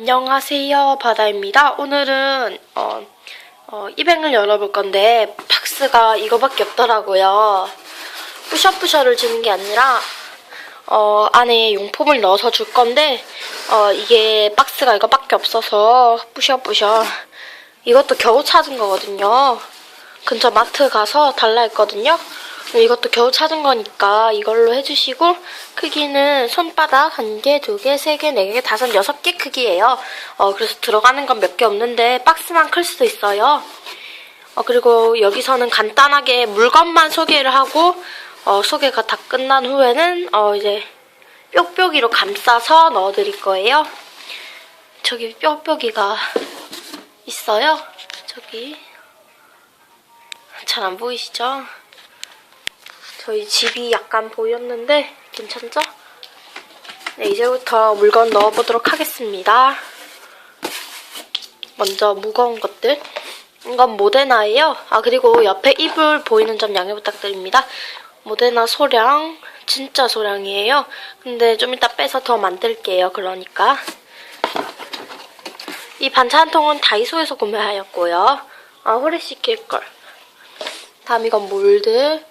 안녕하세요 바다입니다. 오늘은 어, 어, 이뱅을 열어볼 건데 박스가 이거밖에 없더라고요. 뿌셔뿌셔를 주는 게 아니라 어, 안에 용품을 넣어서 줄 건데 어, 이게 박스가 이거밖에 없어서 뿌셔뿌셔 이것도 겨우 찾은 거거든요. 근처 마트 가서 달라 했거든요. 이것도 겨우 찾은 거니까 이걸로 해주시고 크기는 손바닥 한 개, 두 개, 세 개, 네 개, 다섯, 여섯 개 크기예요. 어, 그래서 들어가는 건 몇 개 없는데 박스만 클 수도 있어요. 어, 그리고 여기서는 간단하게 물건만 소개를 하고 어, 소개가 다 끝난 후에는 어, 이제 뾱뾱이로 감싸서 넣어드릴 거예요. 저기 뾱뾱이가 있어요. 저기 잘 안 보이시죠? 저희 집이 약간 보였는데 괜찮죠? 네, 이제부터 물건 넣어보도록 하겠습니다. 먼저 무거운 것들. 이건 모데나예요. 아 그리고 옆에 이불 보이는 점 양해 부탁드립니다. 모데나 소량 진짜 소량이에요. 근데 좀 이따 빼서 더 만들게요. 그러니까 이 반찬통은 다이소에서 구매하였고요. 아 후레쉬 낄걸. 다음 이건 몰드.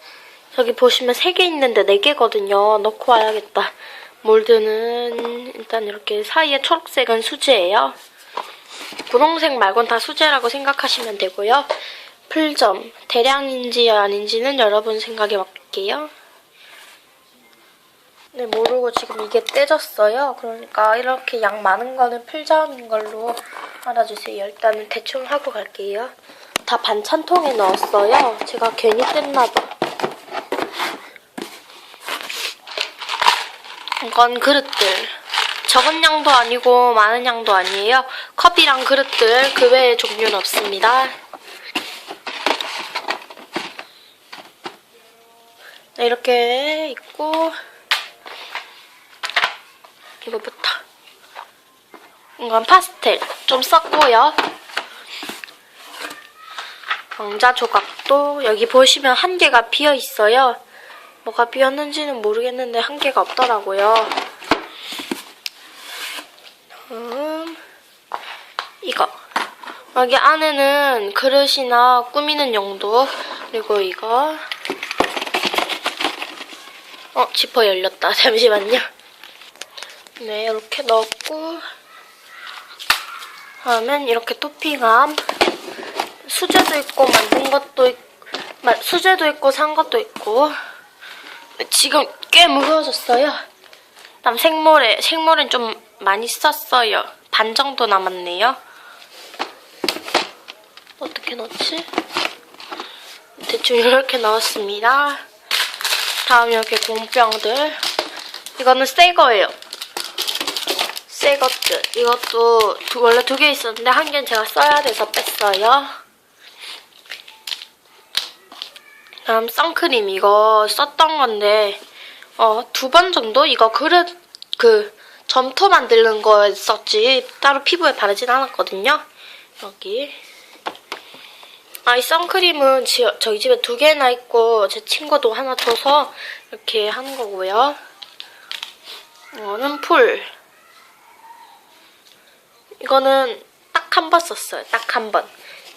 저기 보시면 3개 있는데 4개거든요. 넣고 와야겠다. 몰드는 일단 이렇게 사이에 초록색은 수제예요. 분홍색 말곤 다 수제라고 생각하시면 되고요. 풀점, 대량인지 아닌지는 여러분 생각에 맡길게요. 네, 모르고 지금 이게 떼졌어요. 그러니까 이렇게 양 많은 거는 풀점인 걸로 알아주세요. 일단은 대충 하고 갈게요. 다 반찬통에 넣었어요. 제가 괜히 뗐나 봐. 이건 그릇들. 적은 양도 아니고 많은 양도 아니에요. 컵이랑 그릇들 그 외에 종류는 없습니다. 네, 이렇게 있고 이거부터 이건 파스텔 좀 썼고요. 왕자 조각도 여기 보시면 한 개가 비어 있어요. 뭐가 비었는지는 모르겠는데 한 개가 없더라고요. 음, 이거. 여기 안에는 그릇이나 꾸미는 용도, 그리고 이거. 어, 지퍼 열렸다. 잠시만요. 네, 이렇게 넣었고, 다음엔 이렇게 토핑함. 수제도 있고, 만든 것도 있고, 수제도 있고, 산 것도 있고, 지금 꽤 무거워졌어요. 다음 생모래. 생모래는 좀 많이 썼어요. 반 정도 남았네요. 어떻게 넣지? 대충 이렇게 넣었습니다. 다음 여기 공병들. 이거는 새 거예요. 새 것들. 이것도 두- 원래 두 개 있었는데 한 개는 제가 써야 돼서 뺐어요. 다음 선크림 이거 썼던 건데 어, 두 번 정도 이거 그릇 그 점토 만드는 거에 썼지 따로 피부에 바르진 않았거든요. 여기 아 이 선크림은 지, 저희 집에 두 개나 있고 제 친구도 하나 줘서 이렇게 하는 거고요. 이거는 풀 이거는 딱 한 번 썼어요. 딱 한 번.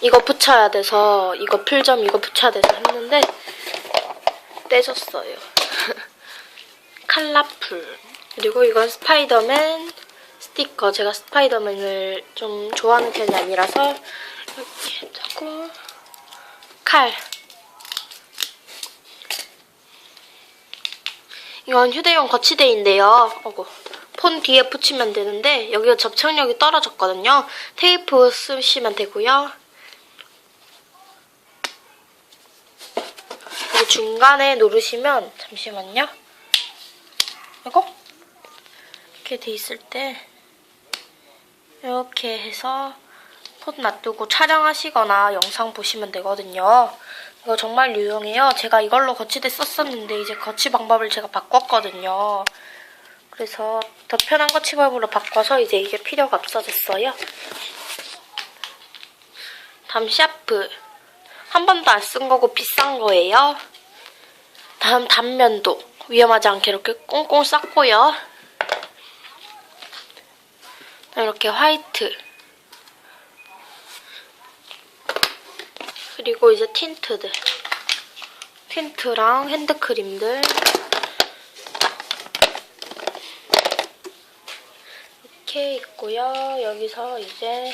이거 붙여야 돼서 이거 풀점 이거 붙여야 돼서 했는데 떼졌어요. 칼라풀. 그리고 이건 스파이더맨 스티커. 제가 스파이더맨을 좀 좋아하는 편이 아니라서 이렇게 하고 칼. 이건 휴대용 거치대인데요. 어구. 폰 뒤에 붙이면 되는데 여기가 접착력이 떨어졌거든요. 테이프 쓰시면 되고요. 그리고 중간에 누르시면 잠시만요. 이거 이렇게 돼 있을 때 이렇게 해서 폰 놔두고 촬영하시거나 영상 보시면 되거든요. 이거 정말 유용해요. 제가 이걸로 거치대 썼었는데 이제 거치 방법을 제가 바꿨거든요. 그래서 더 편한 거치 방법으로 바꿔서 이제 이게 필요가 없어졌어요. 다음 샤프. 한 번도 안 쓴 거고 비싼 거예요. 다음 단면도 위험하지 않게 이렇게 꽁꽁 쌌고요. 이렇게 화이트. 그리고 이제 틴트들. 틴트랑 핸드크림들. 이렇게 있고요. 여기서 이제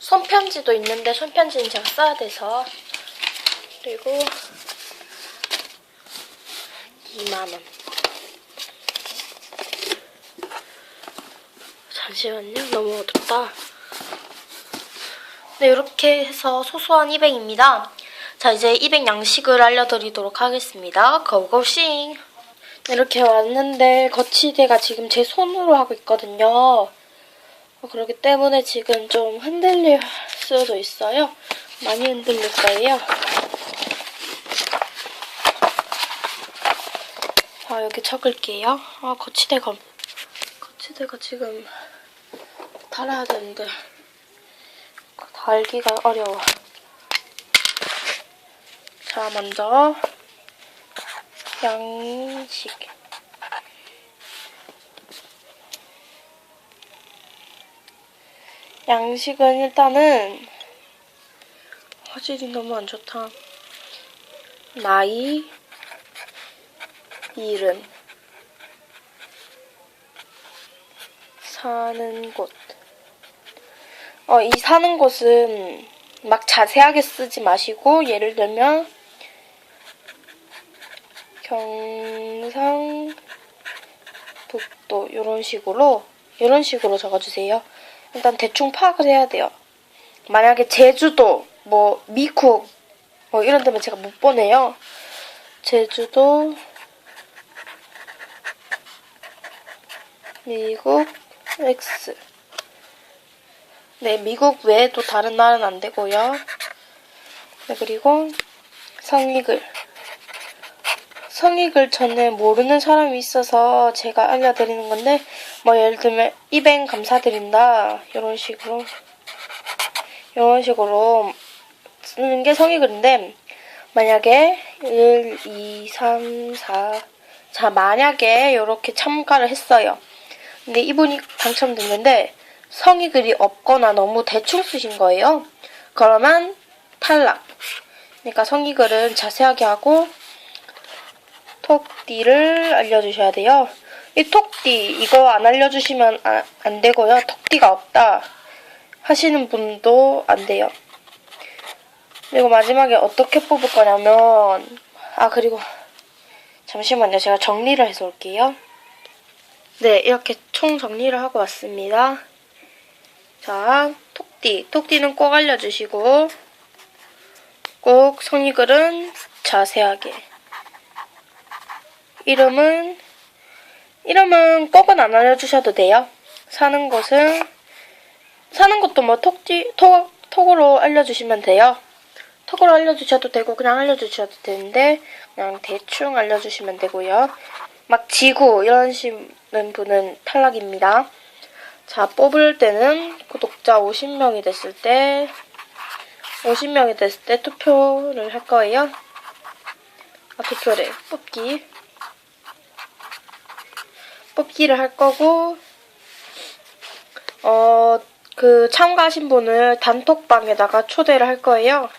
손편지도 있는데 손편지는 제가 써야 돼서 그리고 2만원. 잠시만요. 너무 어둡다. 네 이렇게 해서 소소한 200입니다. 자 이제 200 양식을 알려드리도록 하겠습니다. 고고싱. 이렇게 왔는데 거치대가 지금 제 손으로 하고 있거든요. 어, 그렇기 때문에 지금 좀 흔들릴 수도 있어요. 많이 흔들릴 거예요 자 여기 적을게요. 아 거치대가 거치대가 지금 달아야 되는데 달기가 어려워. 자 먼저 양식. 양식은 일단은 화질이 너무 안 좋다. 나이, 이름, 사는 곳. 어, 이 사는 곳은 막 자세하게 쓰지 마시고, 예를 들면, 경상, 북도, 이런 식으로, 이런 식으로 적어주세요. 일단 대충 파악을 해야 돼요. 만약에 제주도, 뭐, 미국, 뭐 이런 데면 제가 못 보내요. 제주도, 미국, X. 네, 미국 외에도 다른 나라는 안 되고요. 네, 그리고 성익을. 성익을 저는 모르는 사람이 있어서 제가 알려드리는 건데, 뭐 예를 들면 이벤 감사드린다 이런 식으로 이런 식으로 쓰는 게 성의글인데 만약에 1, 2, 3, 4, 자 만약에 이렇게 참가를 했어요. 근데 이분이 당첨됐는데 성의 글이 없거나 너무 대충 쓰신 거예요. 그러면 탈락. 그러니까 성의 글은 자세하게 하고 톡디를 알려주셔야 돼요. 이 톡띠 이거 안 알려주시면 아, 안 되고요. 톡띠가 없다 하시는 분도 안 돼요. 그리고 마지막에 어떻게 뽑을 거냐면 아 그리고 잠시만요. 제가 정리를 해서 올게요. 네 이렇게 총 정리를 하고 왔습니다. 자 톡띠 톡띠는 꼭 알려주시고 꼭 성의글은 자세하게 이름은 이름은 꼭은 안 알려주셔도 돼요. 사는 곳은 사는 곳도 뭐 톡지 톡 톡으로 알려주시면 돼요. 톡으로 알려주셔도 되고 그냥 알려주셔도 되는데 그냥 대충 알려주시면 되고요. 막 지구 이러시는 분은 탈락입니다. 자 뽑을 때는 구독자 50명이 됐을 때 50명이 됐을 때 투표를 할 거예요. 아 투표래 뽑기 뽑기를 할 거고, 어, 그 참가하신 분을 단톡방에다가 초대를 할 거예요.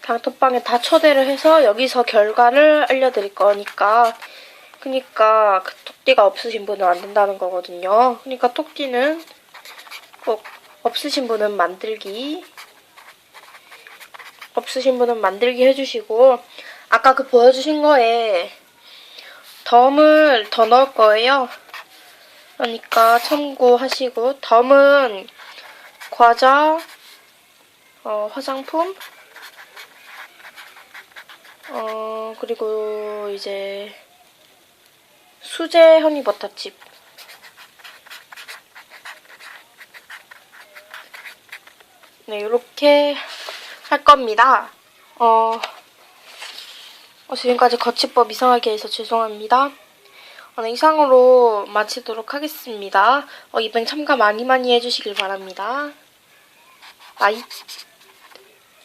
단톡방에 다 초대를 해서 여기서 결과를 알려드릴 거니까, 그니까 그 톡띠가 없으신 분은 안 된다는 거거든요. 그니까 톡띠는 꼭 없으신 분은 만들기, 없으신 분은 만들기 해주시고, 아까 그 보여주신 거에 덤을 더 넣을 거예요. 그러니까 참고하시고 덤은 과자, 어, 화장품, 어, 그리고 이제 수제 허니버터칩 네, 이렇게 할 겁니다. 어, 어, 지금까지 거치법 이상하게 해서 죄송합니다. 어, 네, 이상으로 마치도록 하겠습니다. 어, 이번 참가 많이 많이 해주시길 바랍니다. 바이.